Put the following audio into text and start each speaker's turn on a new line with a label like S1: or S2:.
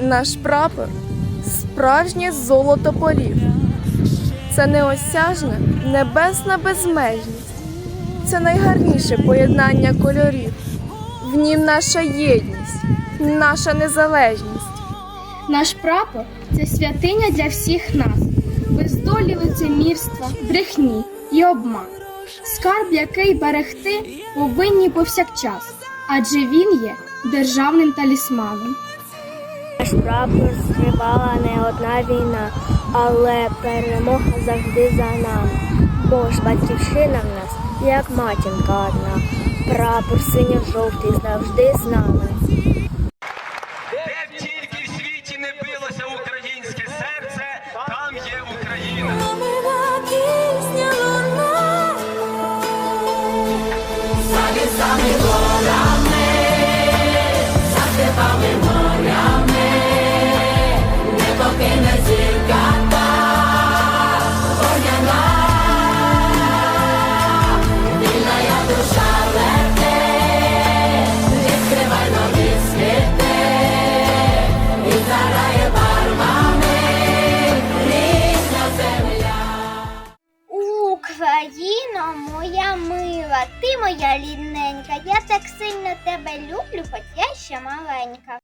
S1: Наш прапор справжнє золото полів. Це неосяжна небесна безмежність. Це найгарніше поєднання кольорів. В нім наша єдність, наша незалежність.
S2: Наш прапор це святиня для всіх нас, без долі лицемірства, брехні і обман. Скарб, який берегти повинні повсякчас, адже він є державним талісманом.
S3: Наш прапор зривала не одна війна, але перемога завжди за нами. Бо ж батьківщина в нас, як матінка одна. Прапор синьо-жовтий завжди з нами.
S4: Де б тільки в світі не билося українське серце, там є Україна.
S5: Україно, моя мила, ти моя рідненька, я так сильно тебе люблю, хоч я ще маленька.